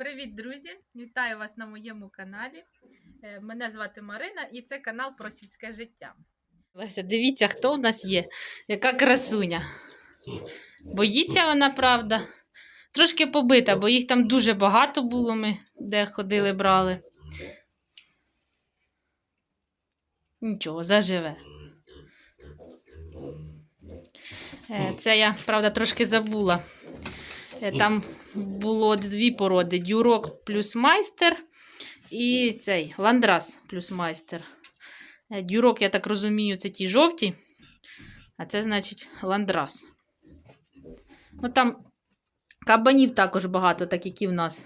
Привіт, друзі! Вітаю вас на моєму каналі. Е, Мене звати Марина і це канал про сільське життя. Дивіться, хто у нас є. Яка красуня. Боїться вона, правда. Трошки побита, бо їх там дуже багато було, ми де ходили, брали. Нічого, заживе. Е, Це я, правда, трошки забула. Е, Там було дві породи: дюрок плюс майстер і цей ландрас плюс майстер. Е, Дюрок, я так розумію, це ті жовті, а це значить ландрас. Ну там кабанів також багато, так як і в нас.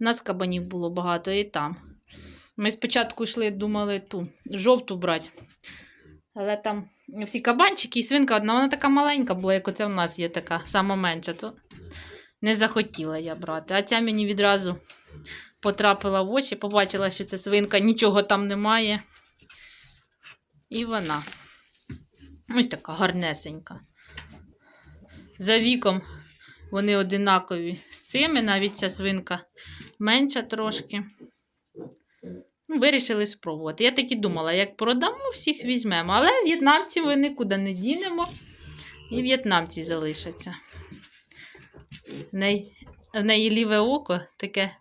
У нас кабанів було багато і там. Ми спочатку йшли, думали ту жовту брати. Але там всі кабанчики і свинка одна, вона така маленька була, як оце в нас є така, сама менша. То не захотіла я брати. А ця мені відразу потрапила в очі, побачила, що це свинка, нічого там немає. І вона. Ось така гарнесенька. За віком вони одинакові з цими, навіть ця свинка менша трошки. Ну, Вирішили спробувати. Я так і думала, як продамо, всіх візьмемо. Але в'єтнамців ми нікуди не дінемо. І в'єтнамці залишаться. В неї, в неї ліве око таке,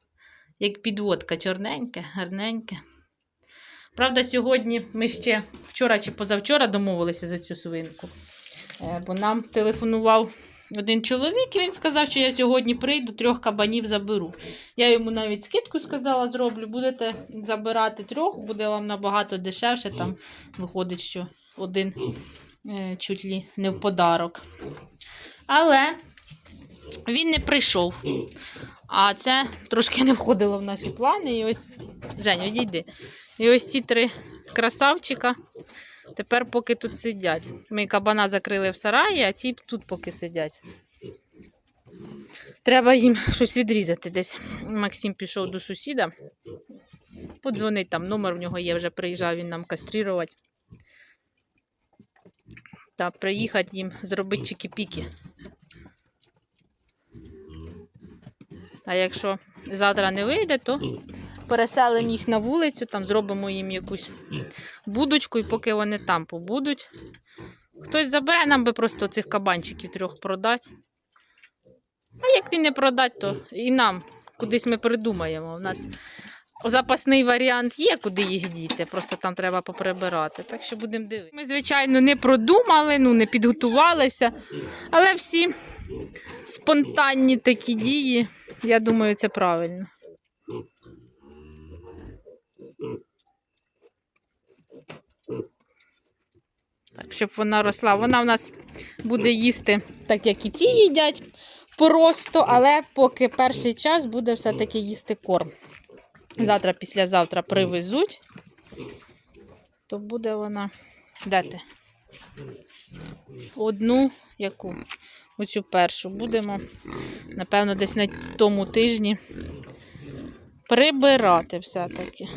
як підводка, чорненьке, гарненьке. Правда, сьогодні ми ще вчора чи позавчора домовилися за цю свинку. Е, Бо нам телефонував один чоловік, і він сказав, що я сьогодні прийду, трьох кабанів заберу. Я йому навіть скидку сказала, зроблю. Будете забирати трьох, буде вам набагато дешевше. Там виходить, що один е, чуть ли не в подарок. Але він не прийшов. А це трошки не входило в наші плани. І ось, Женя, відійди. І ось ці три красавчика тепер поки тут сидять. Ми кабана закрили в сараї, а ті тут поки сидять. Треба їм щось відрізати десь. Максим пішов до сусіда. Подзвонить там, номер в нього є, вже приїжджав він нам кастрирувати. Та приїхати їм зробити чики-піки. А якщо завтра не вийде, то переселимо їх на вулицю, там зробимо їм якусь будочку, і поки вони там побудуть. Хтось забере, нам би просто цих кабанчиків трьох продати. А як і не продати, то і нам кудись ми придумаємо. У нас запасний варіант є, куди їх діти, просто там треба поприбирати. Так що будемо дивитися. Ми, звичайно, не продумали, ну, не підготувалися, але всі спонтанні такі дії, я думаю, це правильно. Так, щоб вона росла. Вона в нас буде їсти, так як і ці їдять просто, але поки перший час буде все-таки їсти корм. Завтра, післязавтра привезуть, то буде вона. Де ти? Одну яку? Оцю першу будемо, напевно, десь на тому тижні прибирати все-таки.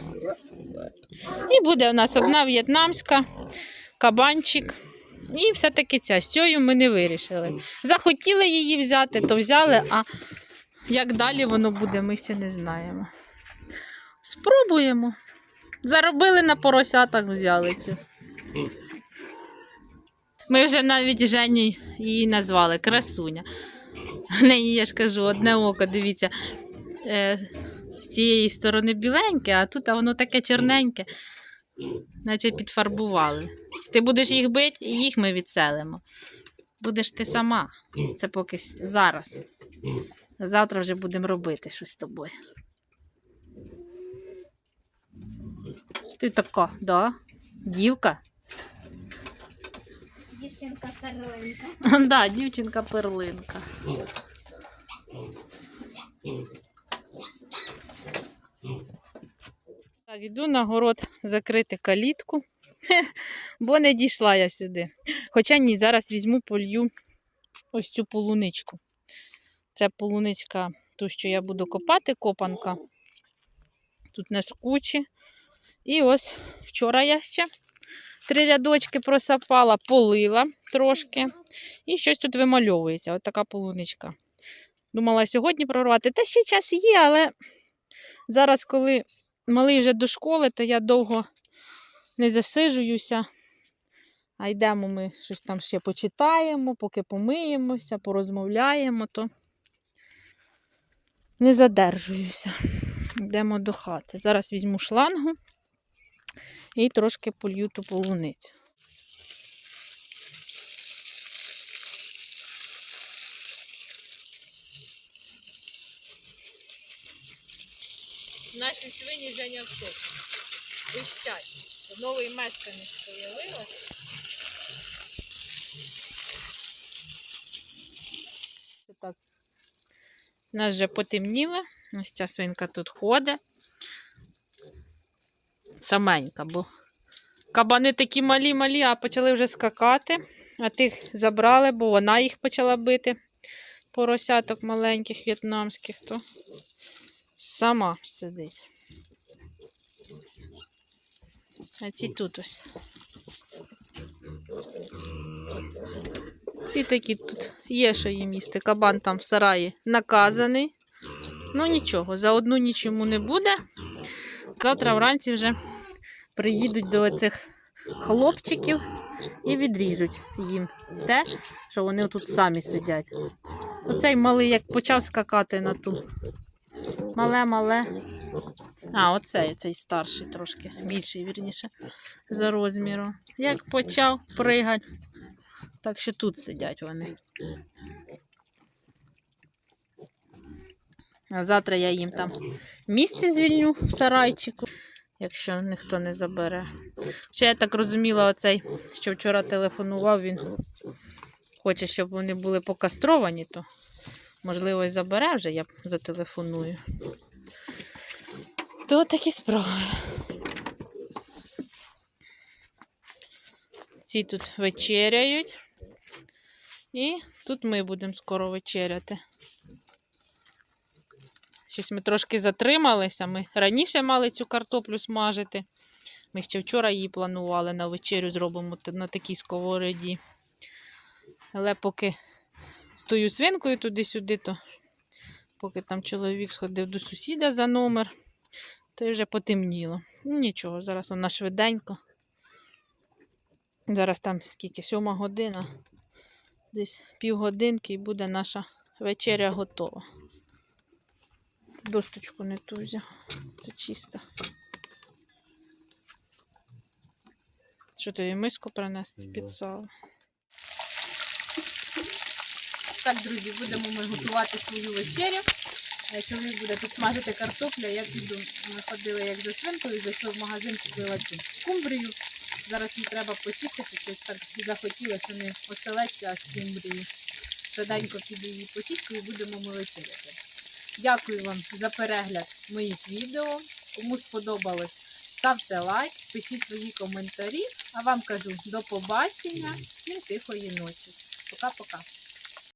І буде у нас одна в'єтнамська, кабанчик. І все-таки ця. З цією ми не вирішили. Захотіли її взяти, то взяли, а як далі воно буде, ми ще не знаємо. Спробуємо. Заробили на поросятах, взяли цю. Ми вже навіть Жені її назвали красуня. В я ж кажу, одне око, дивіться, е, з цієї сторони біленьке, а тут а воно таке чорненьке, наче підфарбували. Ти будеш їх бити, і їх ми відселимо. Будеш ти сама. Це поки зараз. Завтра вже будемо робити щось з тобою. Ти така, да? Дівка? Дівчинка перлинка. Да, дівчинка перлинка. Так, йду на город закрити калітку, бо не дійшла я сюди. Хоча ні, зараз візьму полью ось цю полуничку. Це полуничка, ту, що я буду копати, копанка. Тут не скучі. І ось вчора я ще три рядочки просапала, полила трошки. І щось тут вимальовується. От така полуничка. Думала сьогодні прорвати. Та ще час є, але зараз, коли малий вже до школи, то я довго не засижуюся. А йдемо ми щось там ще почитаємо, поки помиємося, порозмовляємо, то не задержуюся. Йдемо до хати. Зараз візьму шлангу і трошки полью ту полуницю. Наші свині вже не в Вищать. Новий мешканець появилась. Так. У нас вже потемніло. Ось ця свинка тут ходить. Саменька, бо кабани такі малі-малі, а почали вже скакати. А тих забрали, бо вона їх почала бити. Поросяток маленьких в'єтнамських, то сама сидить. А ці тут ось. Ці такі тут є, що їм їсти. Кабан там в сараї наказаний. Ну нічого, за одну ніч йому не буде. Завтра вранці вже приїдуть до цих хлопчиків і відріжуть їм те, що вони тут самі сидять. Оцей малий як почав скакати на ту. Мале-мале. А, оцей, цей старший трошки, більший, вірніше, за розміром. Як почав пригати, так що тут сидять вони. А завтра я їм там місце звільню в сарайчику, якщо ніхто не забере. Ще я так розуміла, оцей, що вчора телефонував, він хоче, щоб вони були покастровані, то можливо і забере вже, я зателефоную. То такі справи. Ці тут вечеряють. І тут ми будемо скоро вечеряти. Щось ми трошки затрималися. Ми раніше мали цю картоплю смажити. Ми ще вчора її планували на вечерю зробимо на такій сковороді. Але поки стою свинкою туди-сюди, то поки там чоловік сходив до сусіда за номер, то й вже потемніло. Ну, нічого, зараз вона швиденько. Зараз там скільки? Сьома година. Десь півгодинки і буде наша вечеря готова. Досточку не ту взяв. Це чисто. Що тобі миску принести під сало? Так, друзі, будемо ми готувати свою вечерю. Чоловік буде тут смажити картоплю, я піду. Ми ходили як за свинкою, зайшли в магазин, купила цю скумбрію. Зараз їй треба почистити, щось так захотілося не оселедця, а скумбрію. Швиденько піду її почистю і будемо ми вечеряти. Дякую вам за перегляд моїх відео. Кому сподобалось, ставте лайк, пишіть свої коментарі. А вам кажу до побачення, всім тихої ночі. Пока-пока.